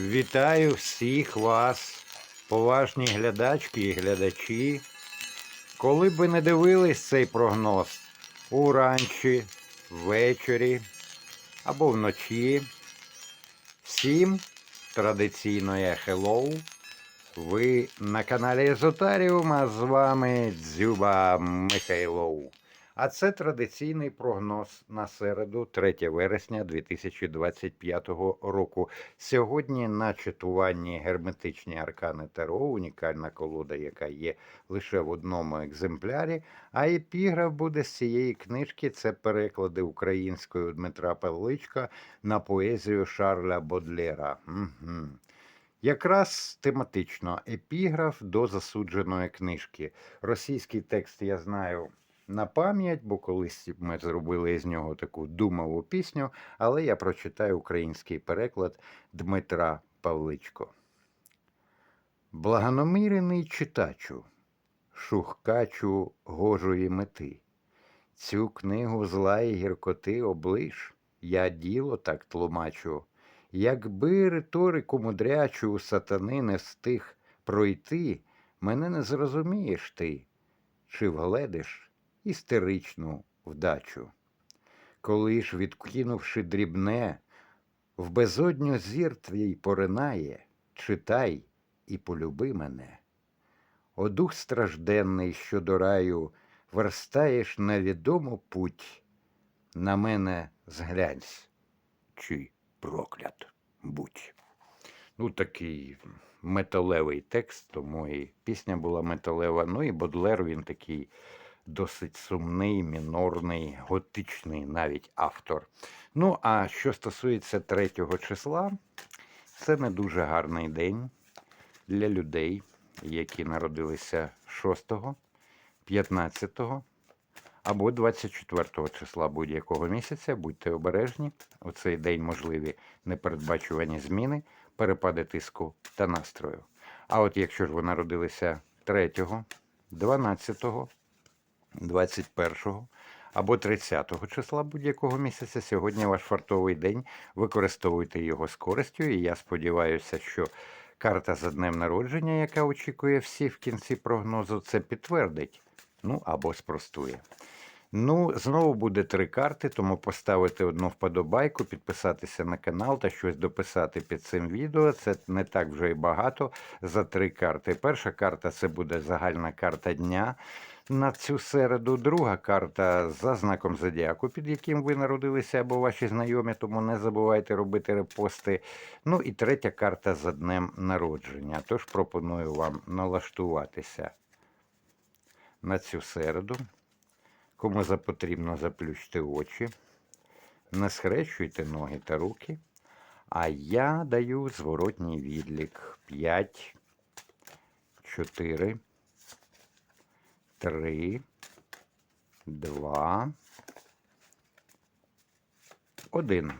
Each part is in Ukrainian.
Вітаю всіх вас, поважні глядачки і глядачі. Коли би не дивились цей прогноз уранці, ввечері або вночі, всім традиційно я hello. Ви на каналі Езотаріум, а з вами Дзюба Михайлов. А це традиційний прогноз на середу, 3 вересня 2025 року. Сьогодні на читуванні герметичні аркани Таро, унікальна колода, яка є лише в одному екземплярі. А епіграф буде з цієї книжки. Це переклади українською Дмитра Павличка на поезію Шарля Бодлера. Угу. Якраз тематично епіграф до засудженої книжки. Російський текст я знаю на пам'ять, бо колись ми зробили з нього таку думову пісню, але я прочитаю український переклад Дмитра Павличко. Благонамірений читачу, шухкачу гожої мети. Цю книгу зла і гіркоти облиш, я діло так тлумачу. Якби риторику мудрячу сатани не встиг пройти, мене не зрозумієш ти, чи вгледиш істеричну вдачу. Коли ж, відкинувши дрібне, в безодню зір твій поринає, читай і полюби мене. О дух стражденний, що до раю, верстаєш на відому путь, на мене зглянься, чи проклят будь. Ну, такий металевий текст, тому і пісня була металева. Ну і Бодлер він такий досить сумний, мінорний, готичний навіть автор. Ну, а що стосується третього числа, це не дуже гарний день для людей, які народилися 6, 15 або 24 числа будь-якого місяця. Будьте обережні. У цей день можливі непередбачувані зміни, перепади тиску та настрою. А от якщо ж ви народилися 3, 12, 21 або 30 числа будь-якого місяця, сьогодні ваш фартовий день. Використовуйте його з користю, і я сподіваюся, що карта за днем народження, яка очікує всі в кінці прогнозу, це підтвердить. Ну або спростує. Ну, знову буде три карти, тому поставити одну вподобайку, підписатися на канал та щось дописати під цим відео. Це не так вже і багато за три карти. Перша карта це буде загальна карта дня на цю середу. Друга карта за знаком зодіаку, під яким ви народилися або ваші знайомі, тому не забувайте робити репости. Ну і третя карта за днем народження. Тож пропоную вам налаштуватися на цю середу. Кому потрібно заплющити очі, не схрещуйте ноги та руки. А я даю зворотній відлік. 5, 4, 3, 2, 1.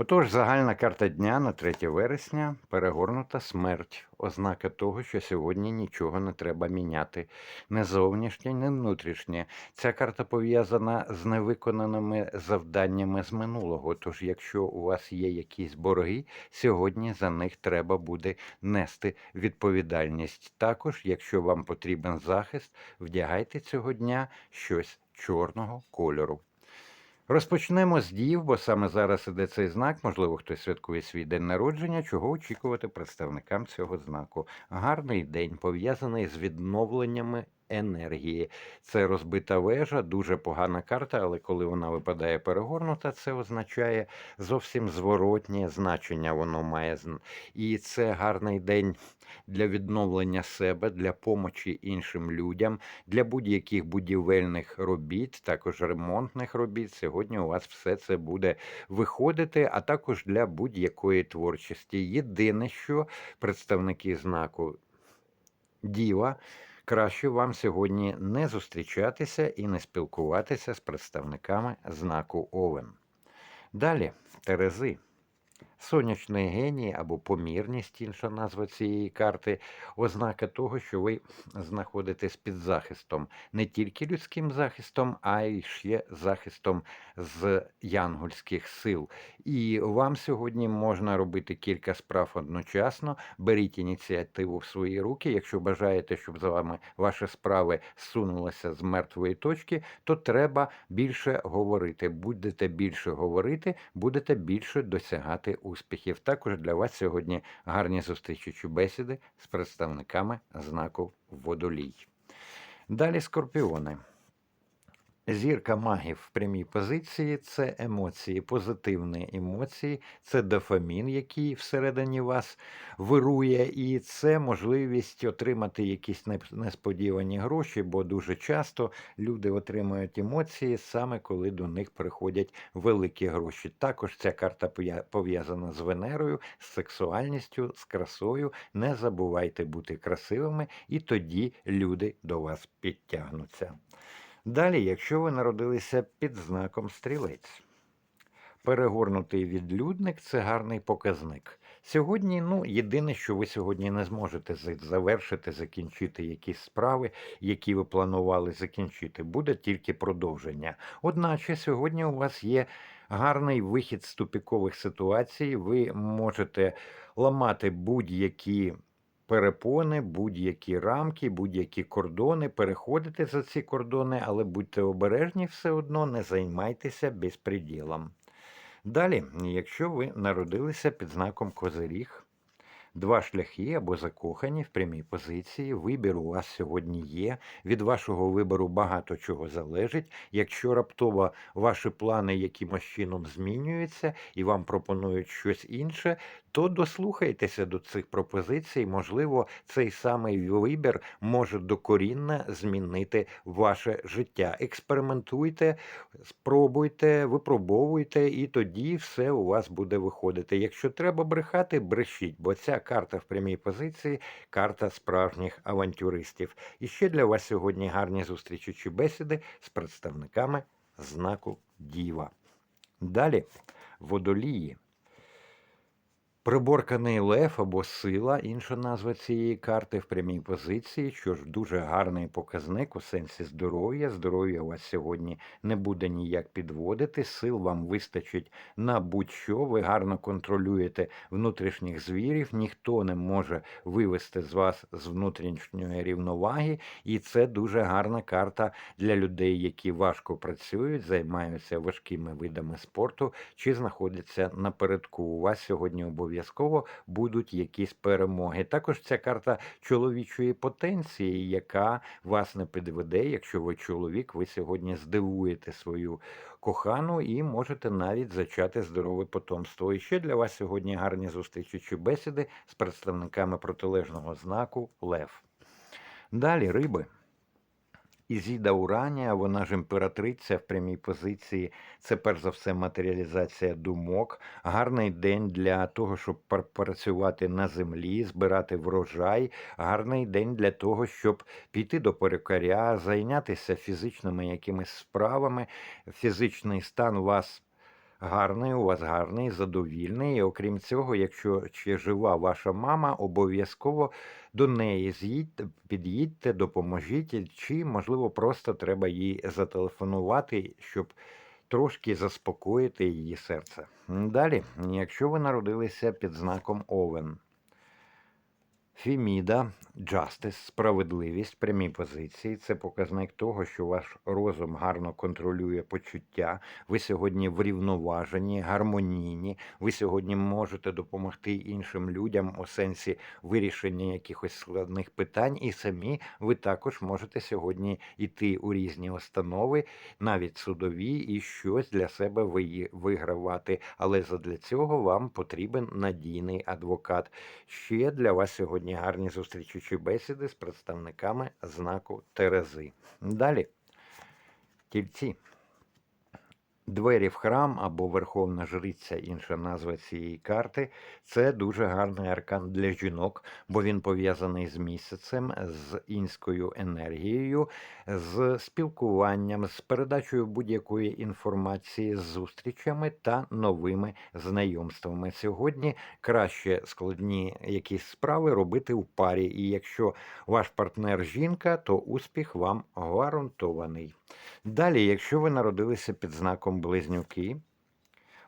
Отож, загальна карта дня на 3 вересня перегорнута смерть, ознака того, що сьогодні нічого не треба міняти. Не зовнішнє, не внутрішнє. Ця карта пов'язана з невиконаними завданнями з минулого. Тож, якщо у вас є якісь борги, сьогодні за них треба буде нести відповідальність. Також, якщо вам потрібен захист, вдягайте цього дня щось чорного кольору. Розпочнемо з дів, бо саме зараз іде цей знак. Можливо, хтось святкує свій день народження, чого очікувати представникам цього знаку. Гарний день пов'язаний з відновленнями енергії. Це розбита вежа, дуже погана карта, але коли вона випадає перегорнута, це означає зовсім зворотнє значення. Воно має і це гарний день для відновлення себе, для помочі іншим людям, для будь-яких будівельних робіт, також ремонтних робіт. Сьогодні у вас все це буде виходити, а також для будь-якої творчості. Єдине, що представники знаку діва. Краще вам сьогодні не зустрічатися і не спілкуватися з представниками знаку Овен. Далі, Терези. Сонячний геній або помірність, інша назва цієї карти, ознака того, що ви знаходитесь під захистом, не тільки людським захистом, а й ще захистом з янгольських сил. І вам сьогодні можна робити кілька справ одночасно. Беріть ініціативу в свої руки. Якщо бажаєте, щоб за вами ваші справи сунулися з мертвої точки, то треба більше говорити. Будете більше говорити, будете більше досягати успіхів. Також для вас сьогодні гарні зустрічі чи бесіди з представниками знаку водолій. Далі скорпіони. Зірка магів в прямій позиції це емоції, позитивні емоції, це дофамін, який всередині вас вирує, і це можливість отримати якісь несподівані гроші, бо дуже часто люди отримують емоції саме коли до них приходять великі гроші. Також ця карта пов'я- пов'язана з Венерою, з сексуальністю, з красою. Не забувайте бути красивими, і тоді люди до вас підтягнуться. Далі, якщо ви народилися під знаком стрілець, перегорнутий відлюдник це гарний показник. Сьогодні, ну, єдине, що ви сьогодні не зможете завершити, закінчити якісь справи, які ви планували закінчити, буде тільки продовження. Одначе сьогодні у вас є гарний вихід з тупікових ситуацій. Ви можете ламати будь-які перепони, будь-які рамки, будь-які кордони, переходите за ці кордони, але будьте обережні все одно, не займайтеся безпреділом. Далі, якщо ви народилися під знаком Козиріг, два шляхи або закохані в прямій позиції, вибір у вас сьогодні є. Від вашого вибору багато чого залежить. Якщо раптово ваші плани якимось чином змінюються і вам пропонують щось інше, то дослухайтеся до цих пропозицій. Можливо, цей самий вибір може докорінно змінити ваше життя. Експериментуйте, спробуйте, випробовуйте, і тоді все у вас буде виходити. Якщо треба брехати, брешіть, бо ця карта в прямій позиції карта справжніх авантюристів. І ще для вас сьогодні гарні зустрічі чи бесіди з представниками знаку Діва. Далі водолії. Приборканий лев або сила, інша назва цієї карти в прямій позиції, що ж дуже гарний показник у сенсі здоров'я. Здоров'я вас сьогодні не буде ніяк підводити, сил вам вистачить на будь-що. Ви гарно контролюєте внутрішніх звірів, ніхто не може вивести з вас з внутрішньої рівноваги, і це дуже гарна карта для людей, які важко працюють, займаються важкими видами спорту чи знаходяться напередку. У вас сьогодні обов'язково будуть якісь перемоги. Також ця карта чоловічої потенції, яка вас не підведе. Якщо ви чоловік, ви сьогодні здивуєте свою кохану і можете навіть зачати здорове потомство. І ще для вас сьогодні гарні зустрічі бесіди з представниками протилежного знаку Лев. Далі риби. Ізіда Уранія, вона ж імператриця в прямій позиції. Це перш за все матеріалізація думок. Гарний день для того, щоб пр- працювати на землі, збирати врожай. Гарний день для того, щоб піти до перекаря, зайнятися фізичними якимись справами. Фізичний стан вас гарний, у вас гарний, задовільний. І окрім цього, якщо ще жива ваша мама, обов'язково до неї з'їдьте, під'їдьте, допоможіть, чи, можливо, просто треба їй зателефонувати, щоб трошки заспокоїти її серце. Далі, якщо ви народилися під знаком Овен. Феміда, Justice, справедливість, прямі позиції це показник того, що ваш розум гарно контролює почуття. Ви сьогодні врівноважені, гармонійні. Ви сьогодні можете допомогти іншим людям у сенсі вирішення якихось складних питань, і самі ви також можете сьогодні йти у різні установи, навіть судові, і щось для себе вигравати. Але задля цього вам потрібен надійний адвокат. Ще для вас сьогодні гарні зустрічі чи бесіди з представниками знаку Терези. Далі. Тільці. Двері в храм або Верховна Жриця, інша назва цієї карти, це дуже гарний аркан для жінок, бо він пов'язаний з місяцем, з інською енергією, з спілкуванням, з передачею будь-якої інформації, з зустрічами та новими знайомствами. Сьогодні краще складні якісь справи робити в парі, і якщо ваш партнер жінка, то успіх вам гарантований. Далі, якщо ви народилися під знаком близнюки,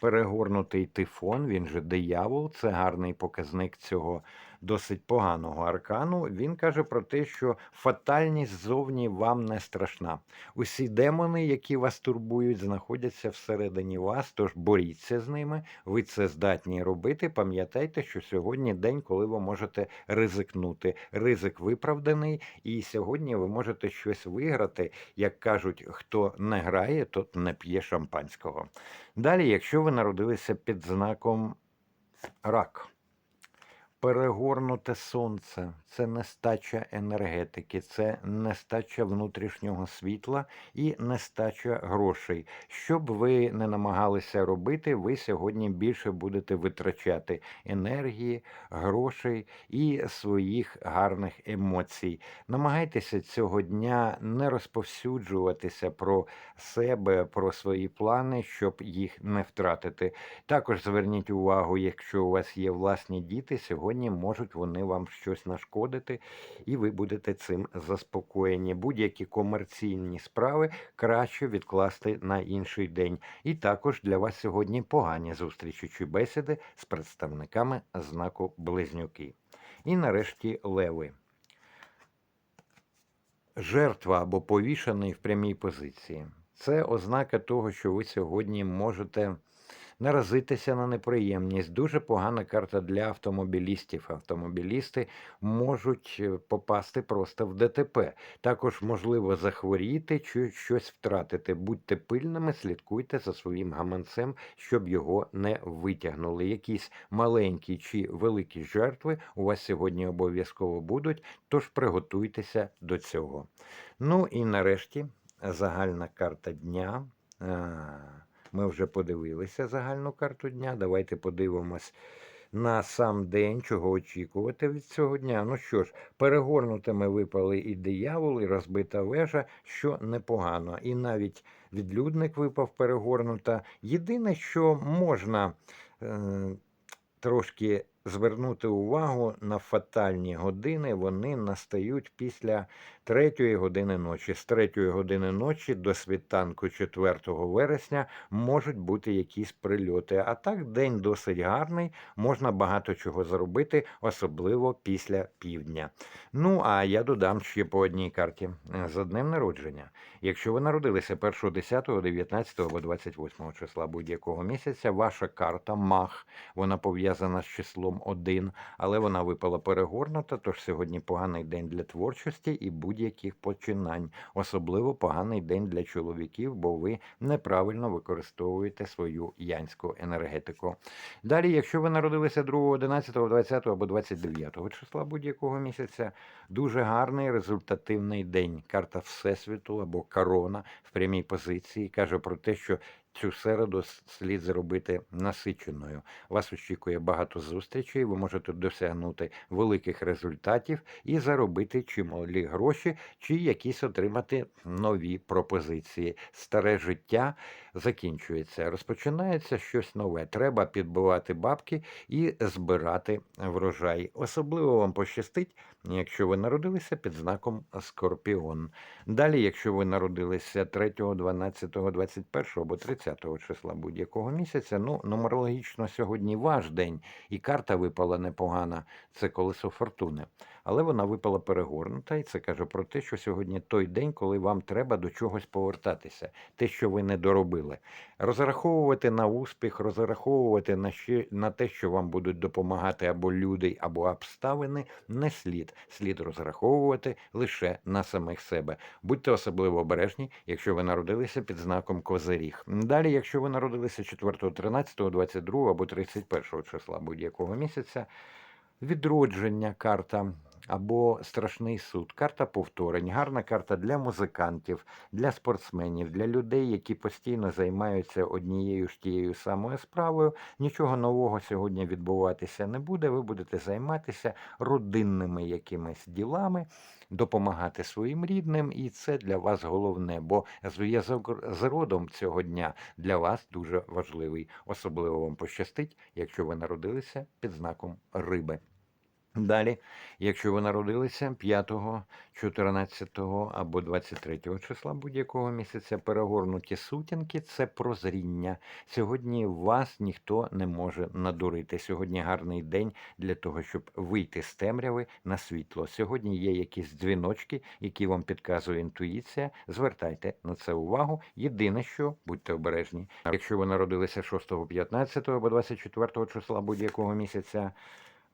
перегорнутий тифон, він же диявол, це гарний показник цього досить поганого аркану. Він каже про те, що фатальність ззовні вам не страшна. Усі демони, які вас турбують, знаходяться всередині вас, тож боріться з ними. Ви це здатні робити. Пам'ятайте, що сьогодні день, коли ви можете ризикнути. Ризик виправданий, і сьогодні ви можете щось виграти. Як кажуть, хто не грає, тот не п'є шампанського. Далі, якщо ви народилися під знаком рак. Перегорнуте сонце це нестача енергетики, це нестача внутрішнього світла і нестача грошей. Що б ви не намагалися робити, ви сьогодні більше будете витрачати енергії, грошей і своїх гарних емоцій. Намагайтеся цього дня не розповсюджуватися про себе, про свої плани, щоб їх не втратити. Також зверніть увагу, якщо у вас є власні діти, сьогодні можуть вони вам щось нашкодити, і ви будете цим заспокоєні. Будь-які комерційні справи краще відкласти на інший день. І також для вас сьогодні погані зустрічі чи бесіди з представниками знаку Близнюки. І нарешті леви. Жертва або повішений в прямій позиції. Це ознака того, що ви сьогодні можете наразитися на неприємність. Дуже погана карта для автомобілістів. Автомобілісти можуть е, попасти просто в ДТП. Також можливо захворіти чи щось втратити. Будьте пильними, слідкуйте за своїм гаманцем, щоб його не витягнули. Якісь маленькі чи великі жертви у вас сьогодні обов'язково будуть, тож приготуйтеся до цього. Ну і нарешті загальна карта дня. Ми вже подивилися загальну карту дня. Давайте подивимось на сам день, чого очікувати від цього дня. Ну що ж, перегорнутими випали і диявол, і розбита вежа, що непогано. І навіть відлюдник випав перегорнута. Єдине, що можна е, трошки звернути увагу на фатальні години, вони настають після третьої години ночі. З третьої години ночі до світанку 4 вересня можуть бути якісь прильоти. А так день досить гарний, можна багато чого зробити, особливо після півдня. Ну а я додам ще по одній карті за днем народження. Якщо ви народилися 1, 10, 19 або 28 числа будь-якого місяця, ваша карта мах, вона пов'язана з числом 1, але вона випала перегорнута, тож сьогодні поганий день для творчості і будь-яких починань. Особливо поганий день для чоловіків, бо ви неправильно використовуєте свою янську енергетику. Далі, якщо ви народилися 2, 11, 20 або 29 числа будь-якого місяця, дуже гарний результативний день. Карта Всесвіту або корона в прямій позиції каже про те, що цю середу слід зробити насиченою. Вас очікує багато зустрічей, ви можете досягнути великих результатів і заробити чималі гроші, чи якісь отримати нові пропозиції. Старе життя закінчується, розпочинається щось нове. Треба підбивати бабки і збирати врожай. Особливо вам пощастить, якщо ви народилися під знаком Скорпіон. Далі, якщо ви народилися 3, 12, 21 або 30 числа будь-якого місяця, ну, нумерологічно сьогодні ваш день, і карта випала непогана, це колесо фортуни. Але вона випала перегорнута, і це каже про те, що сьогодні той день, коли вам треба до чогось повертатися, те, що ви не доробили. Розраховувати на успіх, розраховувати на ще на те, що вам будуть допомагати або люди, або обставини, не слід. Слід розраховувати лише на самих себе. Будьте особливо обережні, якщо ви народилися під знаком Козиріг. Далі, якщо ви народилися 4, 13, 22 або 31 числа будь-якого місяця, відродження карта або страшний суд. Карта повторень, гарна карта для музикантів, для спортсменів, для людей, які постійно займаються однією ж тією самою справою. Нічого нового сьогодні відбуватися не буде. Ви будете займатися родинними якимись ділами, допомагати своїм рідним, і це для вас головне, бо зв'язок з родом цього дня для вас дуже важливий. Особливо вам пощастить, якщо ви народилися під знаком риби. Далі, якщо ви народилися 5, 14 або 23 числа будь-якого місяця, перегорнуті сутінки це прозріння. Сьогодні вас ніхто не може надурити. Сьогодні гарний день для того, щоб вийти з темряви на світло. Сьогодні є якісь дзвіночки, які вам підказує інтуїція. Звертайте на це увагу. Єдине, що будьте обережні. Якщо ви народилися 6, 15 або 24 числа будь-якого місяця.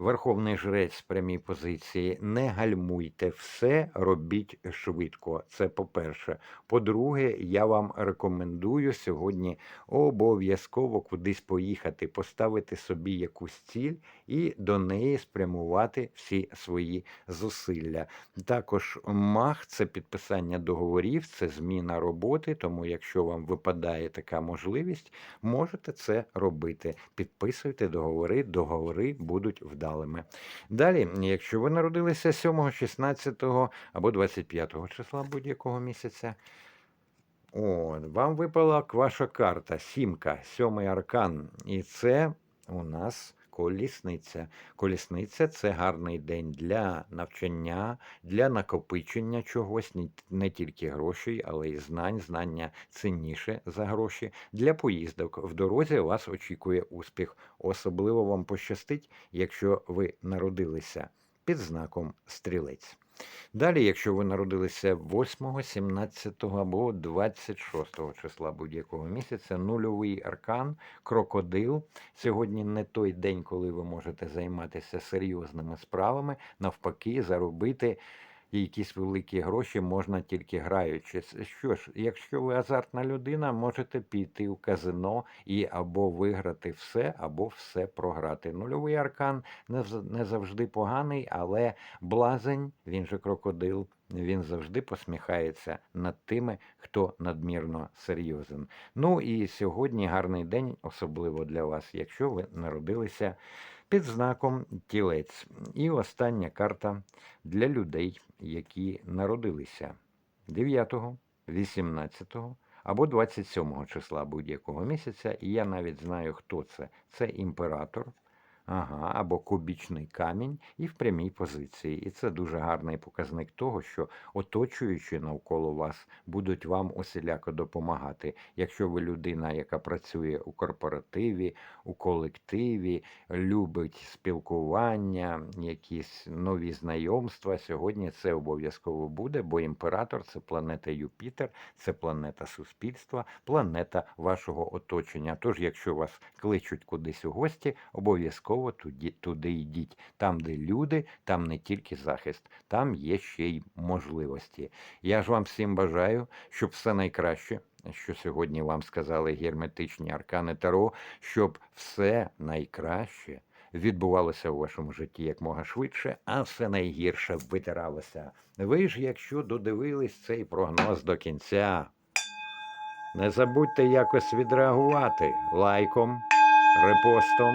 Верховний жрець в прямій позиції. Не гальмуйте, все робіть швидко. Це по-перше. По-друге, я вам рекомендую сьогодні обов'язково кудись поїхати, поставити собі якусь ціль і до неї спрямувати всі свої зусилля. Також мах це підписання договорів, це зміна роботи. Тому, якщо вам випадає така можливість, можете це робити. Підписуйте договори, договори будуть вдалими. Далі, якщо ви народилися 7, 16 або 25 числа будь-якого місяця. О, вам випала ваша карта, сімка, сьомий аркан. І це у нас колісниця. Колісниця це гарний день для навчання, для накопичення чогось, не- тільки грошей, але й знань. Знання цінніше за гроші. Для поїздок в дорозі вас очікує успіх. Особливо вам пощастить, якщо ви народилися під знаком стрілець. Далі, якщо ви народилися 8, 17 або 26 числа будь-якого місяця, нульовий аркан, крокодил. Сьогодні не той день, коли ви можете займатися серйозними справами, навпаки, заробити якісь великі гроші можна тільки граючи. Що ж, якщо ви азартна людина, можете піти в казино і або виграти все, або все програти. Нульовий аркан не завжди поганий, але блазень, він же крокодил, він завжди посміхається над тими, хто надмірно серйозен. Ну і сьогодні гарний день, особливо для вас, якщо ви народилися під знаком тілець. І остання карта для людей, які народилися 9, 18 або 27 числа будь-якого місяця. І я навіть знаю, хто це. Це імператор. Ага, або кубічний камінь і в прямій позиції. І це дуже гарний показник того, що оточуючі навколо вас будуть вам усіляко допомагати. Якщо ви людина, яка працює у корпоративі, у колективі, любить спілкування, якісь нові знайомства, сьогодні це обов'язково буде, бо імператор це планета Юпітер, це планета суспільства, планета вашого оточення. Тож, якщо вас кличуть кудись у гості, обов'язково туди, туди йдіть. Там, де люди, там не тільки захист, там є ще й можливості. Я ж вам всім бажаю, щоб все найкраще. Що сьогодні вам сказали герметичні аркани Таро, щоб все найкраще відбувалося у вашому житті якмога швидше, а все найгірше витиралося. Ви ж, якщо додивились цей прогноз до кінця, не забудьте якось відреагувати лайком, репостом,